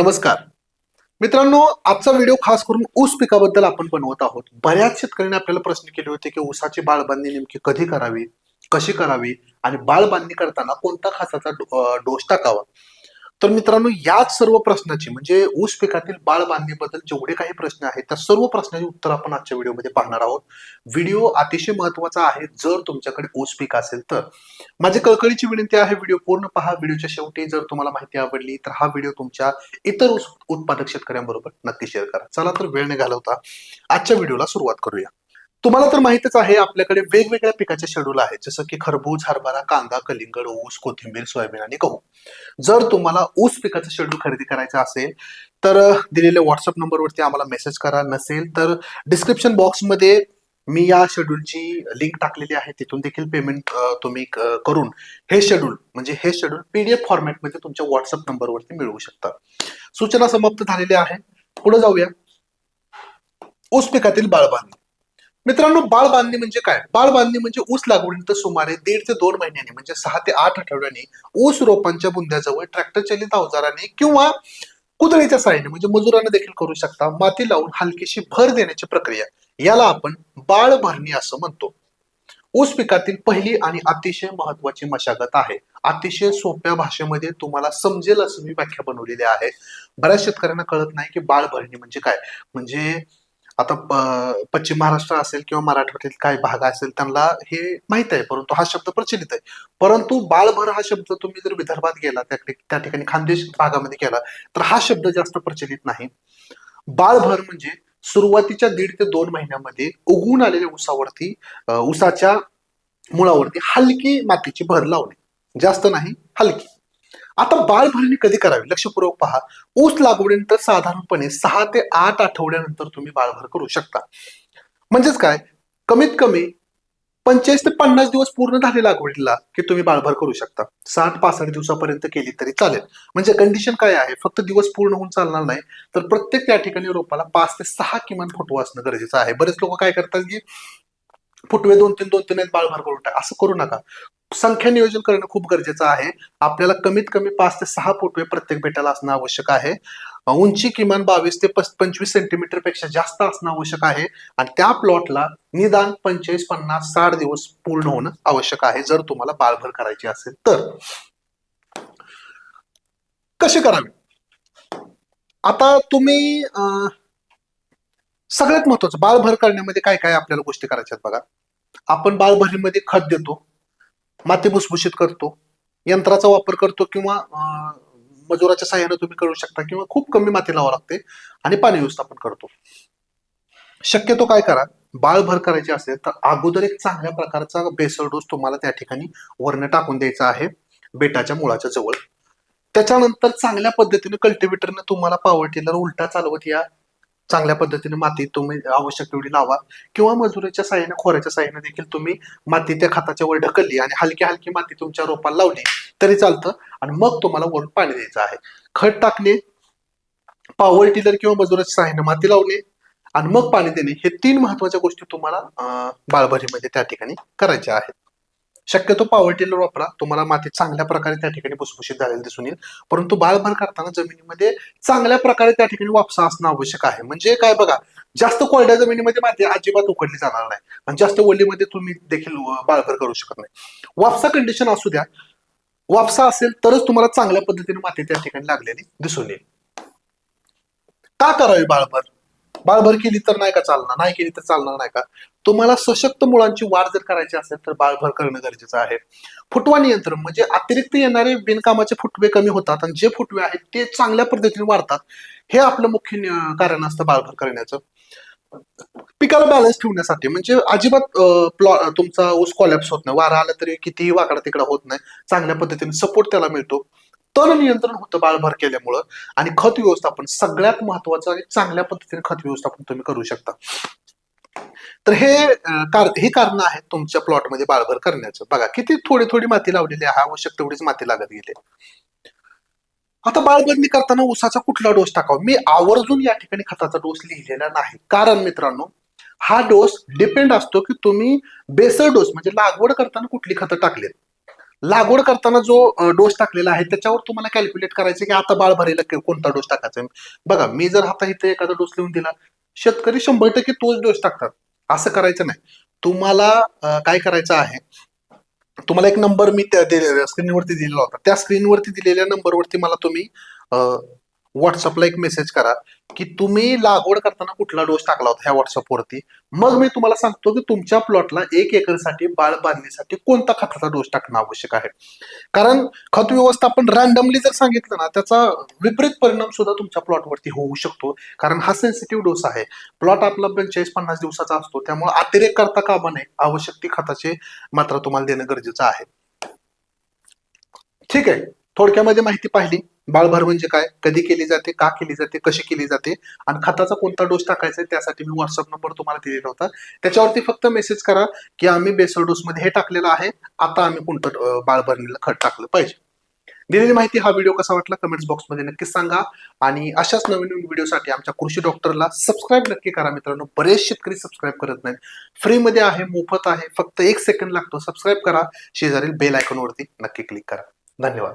नमस्कार. मित्रांनो आजचा व्हिडिओ खास करून ऊस पिकाबद्दल आपण बनवत आहोत. बऱ्याच शेतकऱ्यांनी आपल्याला प्रश्न केले होते की ऊसाची बाळबांधणी नेमकी कधी करावी कशी करावी आणि बाळबांधणी करताना कोणता खासाचा डोस टाकावा? तर मित्रांनो याच सर्व प्रश्नाची म्हणजे ऊस पिकातील बाळ बांधणीबद्दल जेवढे काही प्रश्न आहेत त्या सर्व प्रश्नाचे उत्तर आपण आजच्या व्हिडिओमध्ये पाहणार आहोत. व्हिडिओ अतिशय महत्त्वाचा आहे जर तुमच्याकडे ऊस पीक असेल तर. माझी कळकळीची विनंती आहे व्हिडिओ पूर्ण पहा. व्हिडिओच्या शेवटी जर तुम्हाला माहिती आवडली तर हा व्हिडिओ तुमच्या इतर ऊस उत्पादक शेतकऱ्यांबरोबर नक्की शेअर करा. चला तर वेळ न घालवता आजच्या व्हिडिओला सुरुवात करूया. तुम्हाला तर माहितच आहे आपल्याकडे वेगवेगळ्या पिकाचे शेड्यूल आहेत. जसं की खरबूज हरभरा कांदा कलिंगड ऊस कोथिंबीर सोयाबीन आणि गहू. जर तुम्हाला ऊस पिकाचं शेड्यूल खरेदी करायचं असेल तर दिलेल्या व्हॉट्सअप नंबरवरती आम्हाला मेसेज करा. नसेल तर डिस्क्रिप्शन बॉक्समध्ये मी या शेड्यूलची लिंक टाकलेली आहे. तिथून देखील पेमेंट तुम्ही करून हे शेड्यूल म्हणजे हे शेड्यूल पीडीएफ फॉर्मॅटमध्ये तुमच्या व्हॉट्सअप नंबरवरती मिळवू शकता. सूचना समाप्त झालेली आहे. पुढे जाऊया. ऊस पिकातील बाळबांधणी मित्रांनो बाळ बांधणी म्हणजे काय? बाळ बांधणी म्हणजे ऊस लागवडीनंतर सुमारे दीड ते दोन महिन्यांनी म्हणजे सहा ते आठ आठवड्यांनी ऊस रोपांच्या बुंद्याजवळ ट्रॅक्टर चालित अवजाराने किंवा कुदळीच्या साहाय्याने म्हणजे मजुरांना देखील करू शकता माती लावून हलकीशी भर देण्याची प्रक्रिया. याला आपण बाळ भरणी असं म्हणतो. ऊस पिकातील पहिली आणि अतिशय महत्वाची मशागत आहे. अतिशय सोप्या भाषेमध्ये तुम्हाला समजेल असं मी व्याख्या बनवलेली आहे. बऱ्याच शेतकऱ्यांना कळत नाही की बाळ भरणी म्हणजे काय? म्हणजे आता प- पश्चिम महाराष्ट्र असेल किंवा मराठवाड्यातील काही भाग असेल त्यांना हे माहीत आहे परंतु हा शब्द प्रचलित आहे. परंतु बाळभर हा शब्द तुम्ही जर विदर्भात गेला त्या त्या ठिकाणी खानदेश भागामध्ये गेला तर हा शब्द जास्त प्रचलित नाही. बाळभर म्हणजे सुरुवातीच्या दीड ते दोन महिन्यामध्ये उगवून आलेल्या उसावरती उसाच्या मुळावरती हलकी मातीची भर लावणे. जास्त नाही हलकी. आता बाळ भरणी कधी करावी? लक्षपूर्वक पहा. ऊस लागवडीनंतर साधारणपणे सहा ते आठ आठवड्यानंतर तुम्ही बाळभर करू शकता. म्हणजेच काय? कमीत कमी पंचेचाळीस ते पन्नास दिवस पूर्ण झाले लागवडीला की तुम्ही बाळभर करू शकता. साठ पासष्ट दिवसापर्यंत केली तरी चालेल. म्हणजे कंडिशन काय आहे? फक्त दिवस पूर्ण होऊन चालणार नाही. तर प्रत्येक त्या ठिकाणी रोपाला पाच ते सहा किमान फुटवा असणं गरजेचं आहे. बरेच लोक काय करतात की फुटवे दोन तीन दोन तीन आहेत बाळभर करून टाक. असं करू नका. संख्या नियोजन करणं खूप गरजेचं आहे. आपल्याला कमीत कमी पाच ते सहा फुटवे प्रत्येक बेटाला असणं आवश्यक आहे. उंची किमान बावीस ते पंचवीस सेंटीमीटरपेक्षा जास्त असणं आवश्यक आहे. आणि त्या प्लॉटला निदान पंचेचाळीस पन्नास साठ दिवस पूर्ण होणं आवश्यक आहे जर तुम्हाला बाळभर करायची असेल तर. कसे करावे? आता तुम्ही सगळ्यात महत्वाचं बाळभर करण्यामध्ये काय काय आपल्याला गोष्टी करायच्या आहेत बघा. आपण बाळभरीमध्ये खत देतो. माती भुसभुशीत करतो. यंत्राचा वापर करतो किंवा मजुराच्या साह्याने तुम्ही करू शकता किंवा खूप कमी माती लावावं लागते आणि पाणी व्यवस्थापन करतो. शक्यतो काय करा बाळ भर करायची असेल तर अगोदर एक चांगल्या प्रकारचा बेसल डोस तुम्हाला त्या ठिकाणी वर्ण टाकून द्यायचा आहे बेटाच्या मुळाच्या जवळ. त्याच्यानंतर चांगल्या पद्धतीने कल्टिव्हेटरने तुम्हाला पावर टिलर उलटा चालवत या चांगल्या पद्धतीने माती तुम्ही आवश्यक तेवढी लावा. किंवा मजुरीच्या साह्याने खोऱ्याच्या साह्याने देखील तुम्ही माती त्या खताच्या वर ढकलली आणि हलकी हलकी माती तुमच्या रोपाला लावली तरी चालतं आणि मग तुम्हाला वरून पाणी द्यायचं आहे. खत टाकणे पावर टिलर किंवा मजुराच्या साह्याने माती लावणे आणि मग पाणी देणे हे तीन महत्त्वाच्या गोष्टी तुम्हाला बाळभरीमध्ये त्या ठिकाणी करायच्या आहेत. शक्यतो पॉवर टिलर वापरा तुम्हाला माती चांगल्या प्रकारे त्या ठिकाणी भुसभुशीत झालेली दिसून येईल. परंतु बाळभर करताना जमिनीमध्ये चांगल्या प्रकारे त्या ठिकाणी वापसा असणं आवश्यक आहे. म्हणजे काय बघा जास्त कोरड्या जमिनीमध्ये माती अजिबात उकडली जाणार नाही. आणि जास्त ओलीमध्ये तुम्ही देखील बाळभर करू शकत नाही. वापसा कंडिशन असू द्या. वापसा असेल तरच तुम्हाला चांगल्या पद्धतीने माती त्या ठिकाणी लागलेली दिसून येईल. का करावी बाळभर बाळभर केली तर नाही का चालणार? नाही केली तर चालणार नाही का? तुम्हाला सशक्त मुळांची वाढ जर करायची असेल तर बाळभर करणं गरजेचं आहे. फुटवा नियंत्रण म्हणजे अतिरिक्त येणारे बिनकामाचे फुटवे कमी होतात आणि जे फुटवे आहेत ते चांगल्या पद्धतीने वाढतात. हे आपलं मुख्य कारण असतं बाळभर करण्याचं. पिकाला बॅलन्स ठेवण्यासाठी म्हणजे अजिबात प्लॉट तुमचा ऊस कॉलॅप्स होत नाही. वारा आला तरी कितीही वाकडा तिकडा होत नाही. चांगल्या पद्धतीने सपोर्ट त्याला मिळतो. तण नियंत्रण होतं बाळभर केल्यामुळं. आणि खत व्यवस्थापन सगळ्यात महत्वाचं आणि चांगल्या पद्धतीने खत व्यवस्थापन तुम्ही करू शकता. तर हे कार ही कारण आहेत तुमच्या प्लॉटमध्ये बाळभर करण्याचं. बघा किती थोडी थोडी माती लावलेली आहे आवश्यक तेवढीच माती लागत गेली. आता बाळबंदी करताना ऊसाचा कुठला डोस टाकावा? मी आवर्जून या ठिकाणी खताचा डोस लिहिलेला नाही. कारण मित्रांनो हा डोस डिपेंड असतो की तुम्ही बेसर डोस म्हणजे लागवड करताना कुठली खतं टाकलीत? लागवड करताना जो डोस टाकलेला आहे त्याच्यावर तुम्हाला कॅल्क्युलेट करायचं की आता बाळ भरायला कोणता डोस टाकायचा आहे. बघा मी जर आता इथे एखादा डोस लिहून दिला शेतकरी शंभर टक्के तोच डोस टाकतात. असं करायचं नाही. तुम्हाला काय करायचं आहे? तुम्हाला एक नंबर मी त्या स्क्रीनवरती दिलेला होता. त्या स्क्रीनवरती दिलेल्या नंबरवरती मला तुम्ही व्हॉट्सअपला एक मेसेज करा की तुम्ही लागवड करताना कुठला डोस टाकला होता ह्या व्हॉट्सअपवरती मग मी तुम्हाला सांगतो की तुमच्या प्लॉटला एक एकरसाठी बाळ बांधणीसाठी कोणता खताचा डोस टाकणं आवश्यक आहे. कारण खत व्यवस्थापन रॅन्डमली जर सांगितलं ना त्याचा विपरीत परिणाम सुद्धा तुमच्या प्लॉटवरती होऊ शकतो. कारण हा सेन्सिटिव्ह डोस आहे. प्लॉट आपला पंचेचाळीस पन्नास दिवसाचा असतो. त्यामुळे अतिरेक करता कामा नये आवश्यक ती खताची मात्रा तुम्हाला देणं गरजेचं आहे. ठीक आहे. थोडक्यामध्ये माहिती पाहिली. बाळभर म्हणजे काय? कधी केली जाते? का केली जाते? कशी केली जाते? आणि खताचा कोणता डोस टाकायचा आहे? त्यासाठी मी व्हॉट्सअप नंबर तुम्हाला दिलेला होता. त्याच्यावरती फक्त मेसेज करा की आम्ही बेसल डोस मध्ये हे टाकलेलं आहे. आता आम्ही कोणतं बाळभरणीला खत टाकलं पाहिजे. दिलेली माहिती हा व्हिडिओ कसा वाटला? कमेंट्स बॉक्समध्ये नक्कीच सांगा. आणि अशाच नवीन नवीन व्हिडिओसाठी आमच्या कृषी डॉक्टरला सबस्क्राईब नक्की करा मित्रांनो. बरेच शेतकरी सबस्क्राईब करत नाहीत. फ्रीमध्ये आहे मोफत आहे. फक्त एक सेकंड लागतो. सबस्क्राईब करा. शेजारील बेल आयकॉनवरती नक्की क्लिक करा. धन्यवाद.